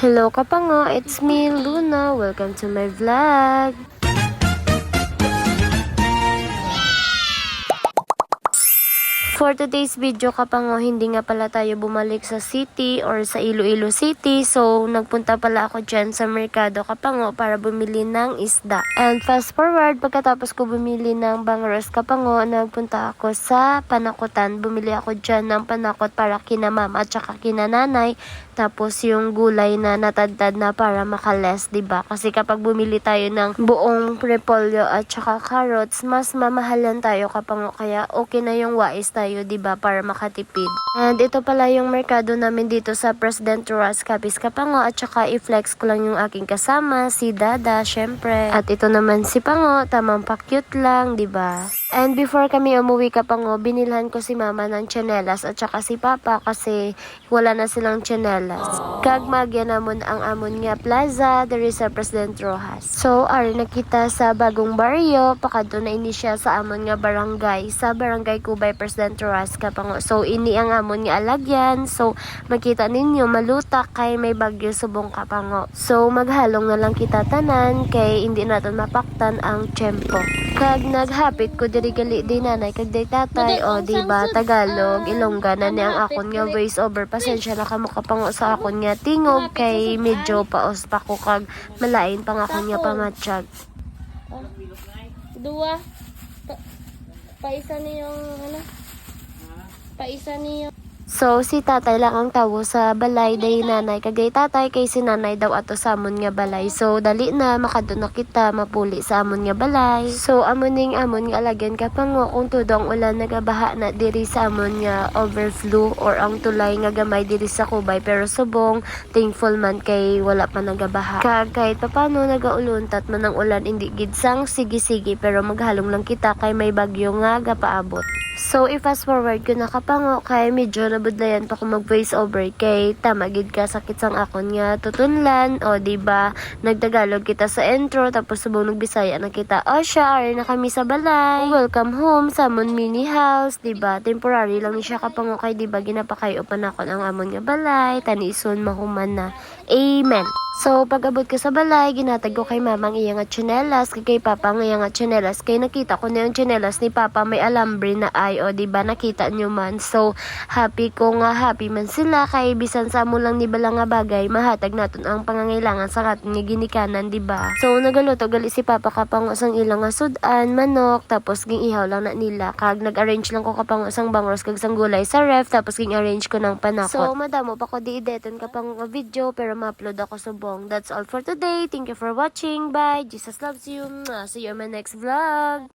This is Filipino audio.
Hello kapango, it's me Luna. Welcome to my vlog. For today's video kapango, hindi nga pala tayo bumalik sa city or sa Iloilo City. So, nagpunta pala ako dyan sa Merkado kapango para bumili ng isda. And fast forward, pagkatapos ko bumili ng bangros kapango, nagpunta ako sa panakutan. Bumili ako dyan ng panakot para kina mama at saka kina nanay. Tapos yung gulay na natadtad na para makales, ba? Kasi kapag bumili tayo ng buong repolyo at saka carrots, mas mamahalan tayo kapango kaya okay na yung wais tayo, 'di ba, para makatipid. And ito pala yung merkado namin dito sa President Roas Capiz Kapango at saka i-flex ko lang yung aking kasama, si Dada, syempre. At ito naman si Pango, tamang pa-cute lang, 'di ba? And before kami umuwi kapango, binilhan ko si mama ng tsinelas at saka si papa kasi wala na silang tsinelas. Kagmagya namon ang amon nga plaza, there is a President Rojas. So, ari nakita sa bagong baryo, pakadto na ini siya sa amon nga barangay, sa barangay Kubay President Rojas kapango. So, ini ang amon nga alagyan. So, makita ninyo malutak kay may bagyo subong kapango. So, maghalong na lang kita tanan kay hindi naton mapaktan ang tiyempo. Kag naghapit ko diri gali di nanay kag day tatay o di ba Tagalog Ilongga na ni ang akon nga voice over pasensya na kamo kapango sa akon nga tingog kay medyo paos pa ko kag malain pang akon nga pamatsyag. Dua. Pa, paisa niyong ano? Paisa niyo. So, si tatay lang ang tawo sa balay day nanay. Kagay tatay kay si nanay daw ato sa amon nga balay. So, dali na, makadto na kita, mapuli sa amon nga balay. So, amon ning amon nga alagyan ka pa nga kung todo ang ulan nagabaha na diri sa amon nga overflow or ang tulay nga gamay diri sa kubay. Pero subong, thankful man kay wala pa nagabaha. Kag kahit papano nagauluntat man ang ulan, hindi gidsang sige-sige pero maghalong lang kita kay may bagyo nga gapaabot. So, i-fast forward ko na kapango kay medyo nabudlayan pa ko mag voice over kay tamagid ka sakit sang akon nga tutunlan. O di ba nagtagalog kita sa intro tapos subong nagbisaya na kita. O siya ari na kami sa balay. Welcome home sa amon mini house di ba temporary lang ni siya kapango kay di ba ginapakayo pa na ang amon nga balay. Tani ison mahuman na. Amen So, pag abot ko sa balay, ginatag ko kay mama ang iyang nga tsinelas, kay kay papa ang iyang nga tsinelas, kay nakita ko na yung tsinelas ni papa may alambre na ay, o di ba nakita nyo man. So, happy ko nga happy man sila, kay bisan sa mo lang ni bala nga bagay, mahatag naton ang pangangailangan sa aton nga ginikanan, di ba? So, nagaluto gali si papa kapang sang ilang sudan, manok, tapos ging ihaw lang na nila, kag nag-arrange lang ko kapang sang bangros kag sang gulay sa ref, tapos ging arrange ko ng panakot. So, madamo pa ko di ideton kapang video, pero ma-upload ako subong. That's all for today. Thank you for watching. Bye. Jesus loves you. See you on my next vlog.